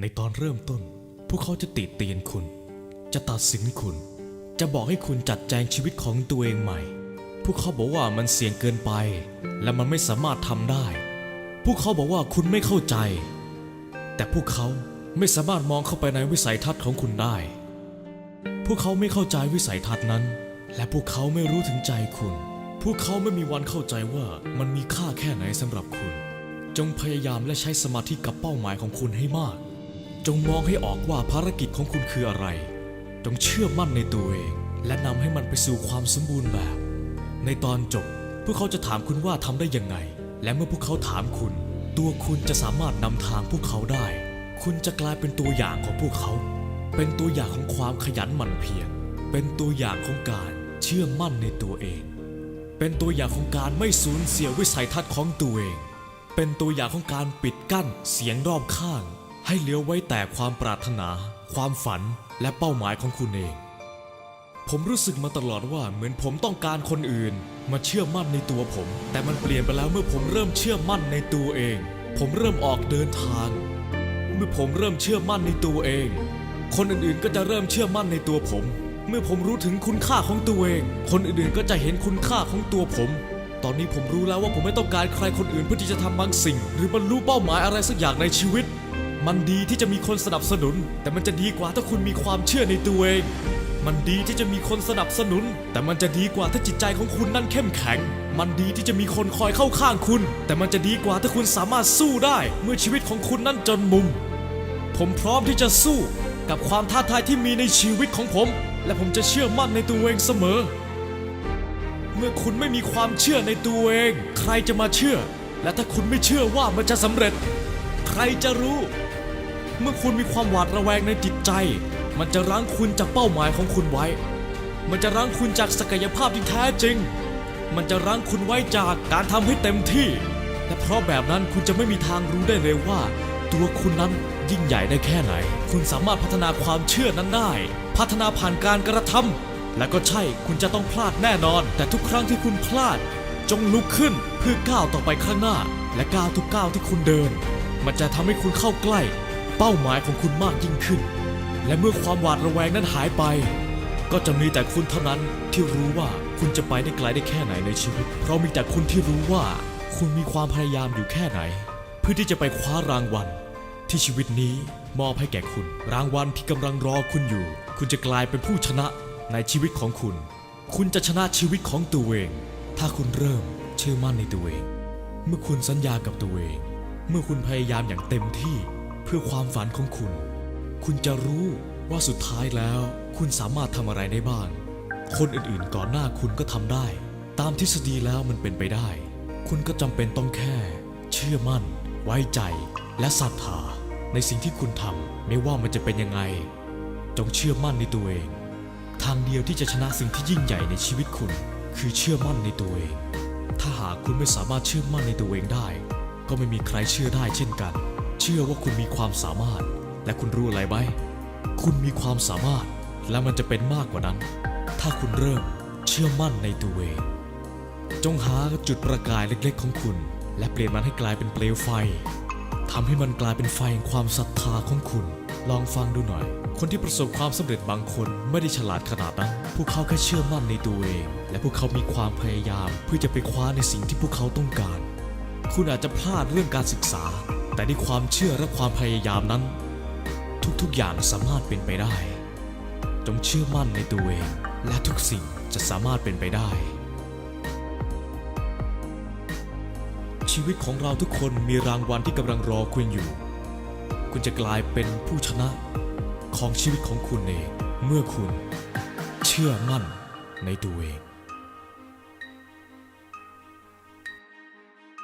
ในตอนเริ่มต้น พวกเขาจะติเตียนคุณ จะตัดสินคุณ จะบอกให้คุณจัดแจงชีวิตของตัวเองใหม่ พวกเขาบอกว่ามันเสี่ยงเกินไป และมันไม่สามารถทำได้ พวกเขาบอกว่าคุณไม่เข้าใจ แต่พวกเขาไม่สามารถมองเข้าไปในวิสัยทัศน์ของคุณได้ พวกเขาไม่เข้าใจวิสัยทัศน์นั้น และพวกเขาไม่รู้ถึงใจคุณ พวกเขาไม่มีวันเข้าใจว่ามันมีค่าแค่ไหนสำหรับคุณ จงพยายามและใช้สมาธิกับเป้าหมายของคุณให้มาก จงมองให้ออกว่าภารกิจของคุณคืออะไร จงเชื่อมั่นในตัวเอง และนำให้มันไปสู่ความสมบูรณ์แบบ ในตอนจบพวกเขาจะถามคุณว่าทำได้ยังไง และเมื่อพวกเขาถามคุณ ตัวคุณจะสามารถนำทางพวกเขาได้ คุณจะกลายเป็นตัวอย่างของพวกเขา เป็นตัวอย่างของความขยันหมั่นเพียร เป็นตัวอย่างของการเชื่อมั่นในตัวเอง เป็นตัวอย่างของการไม่สูญเสียวิสัยทัศน์ของตัวเอง เป็นตัวอย่างของการปิดกั้นเสียงรอบข้าง ให้เหลือไว้แต่ความปรารถนา ความฝันและเป้าหมายของคุณเอง ผมรู้สึกมาตลอดว่าเหมือนผมต้องการคนอื่น มาเชื่อมั่นในตัวผม แต่มันเปลี่ยนไปแล้วเมื่อผมเริ่มเชื่อมั่นในตัวเอง ผมเริ่มออกเดินทาง เมื่อผมเริ่มเชื่อมั่นในตัวเอง คนอื่นๆก็จะเริ่มเชื่อมั่นในตัวผม เมื่อผมรู้ถึงคุณค่าของตัวเอง คนอื่นๆก็จะเห็นคุณค่าของตัวผมตอนนี้ผมรู้แล้วว่าผมไม่ต้องการใครคนอื่นเพื่อที่จะทำบางสิ่ง หรือบรรลุเป้าหมายอะไรสักอย่างในชีวิต มันดีที่จะมีคนสนับสนุน แต่มันจะดีกว่าถ้าคุณมีความเชื่อในตัวเอง มันดีที่จะมีคนสนับสนุน แต่มันจะดีกว่าถ้าจิตใจของคุณนั้นเข้มแข็ง มันดีที่จะมีคนคอยเข้าข้างคุณ แต่มันจะดีกว่าถ้าคุณสามารถสู้ได้ เมื่อชีวิตของคุณนั้นจนมุม ผมพร้อมที่จะสู้กับความท้าทายที่มีในชีวิตของผม และผมจะเชื่อมั่นในตัวเองเสมอ เมื่อคุณไม่มีความเชื่อในตัวเอง ใครจะมาเชื่อ และถ้าคุณไม่เชื่อว่ามันจะสำเร็จ ใครจะรู้ เมื่อคุณมีความหวาดระแวงในจิตใจ มันจะรั้งคุณจากเป้าหมายของคุณไว้ มันจะรั้งคุณจากศักยภาพที่แท้จริง มันจะรั้งคุณไว้จากการทำให้เต็มที่ และเพราะแบบนั้นคุณจะไม่มีทางรู้ได้เลยว่า ตัวคุณนั้นยิ่งใหญ่ได้แค่ไหน คุณสามารถพัฒนาความเชื่อนั้นได้ พัฒนาผ่านการกระทำและก็ใช่คุณจะต้องพลาดแน่นอน แต่ทุกครั้งที่คุณพลาด จงลุกขึ้นเพื่อก้าวต่อไปข้างหน้า และก้าวทุกก้าวที่คุณเดิน มันจะทำให้คุณเข้าใกล้ เป้าหมายของคุณมากยิ่งขึ้น และเมื่อความหวาดระแวงนั้นหายไป ก็จะมีแต่คุณเท่านั้นที่รู้ว่าคุณจะไปได้ไกลได้แค่ไหนในชีวิต เพราะมีแต่คุณที่รู้ว่า คุณมีความพยายามอยู่แค่ไหน เพื่อที่จะไปคว้ารางวัล ที่ชีวิตนี้มอบให้แก่คุณ รางวัลที่กำลังรอคุณอยู่ คุณจะกลายเป็นผู้ชนะในชีวิตของคุณ คุณจะชนะชีวิตของตัวเอง ถ้าคุณเริ่มเชื่อมั่นในตัวเอง เมื่อคุณสัญญากับตัวเอง เมื่อคุณพยายามอย่างเต็มที่ พื่อความฝันของคุณ คุณจะรู้ว่าสุดท้ายแล้ว คุณสามารถทำอะไรได้บ้าง คนอื่นๆก่อนหน้าคุณก็ทำได้ ตามทฤษฎีแล้วมันเป็นไปได้ คุณก็จำเป็นต้องแค่ เชื่อมั่น ไว้ใจ และศรัทธาในสิ่งที่คุณทำไม่ว่ามันจะเป็นยังไง จงเชื่อมั่นในตัวเอง ทางเดียวที่จะชนะสิ่งที่ยิ่งใหญ่ในชีวิตคุณ คือเชื่อมั่นในตัวเอง ถ้าหากคุณไม่สามารถเชื่อมั่นในตัวเองได้ ก็ไม่มีใครเชื่อได้เช่นกัน เชื่อว่าคุณมีความสามารถ และคุณรู้อะไรไหมคุณมีความสามารถ และมันจะเป็นมากกว่านั้น ถ้าคุณเริ่มเชื่อมั่นในตัวเอง จงหาจุดประกายเล็กๆของคุณ และเปลี่ยนมันให้กลายเป็นเปลวไฟทำให้มันกลายเป็นไฟแห่งความศรัทธาของคุณ ลองฟังดูหน่อย คนที่ประสบความสำเร็จบางคนไม่ได้ฉลาดขนาดนั้น พวกเขาแค่เชื่อมั่นในตัวเอง และพวกเขามีความพยายาม เพื่อจะไปคว้าในสิ่งที่พวกเขาต้องการ คุณอาจจะพลาดเรื่องการศึกษา แต่ด้วยความเชื่อและความพยายามนั้น ทุกๆอย่างสามารถเป็นไปได้ จงเชื่อมั่นในตัวเอง และทุกสิ่งจะสามารถเป็นไปได้ ชีวิตของเราทุกคนมีรางวัลที่กำลังรอคุณอยู่ คุณจะกลายเป็นผู้ชนะของชีวิตของคุณเอง เมื่อคุณเชื่อมั่นในตัวเอง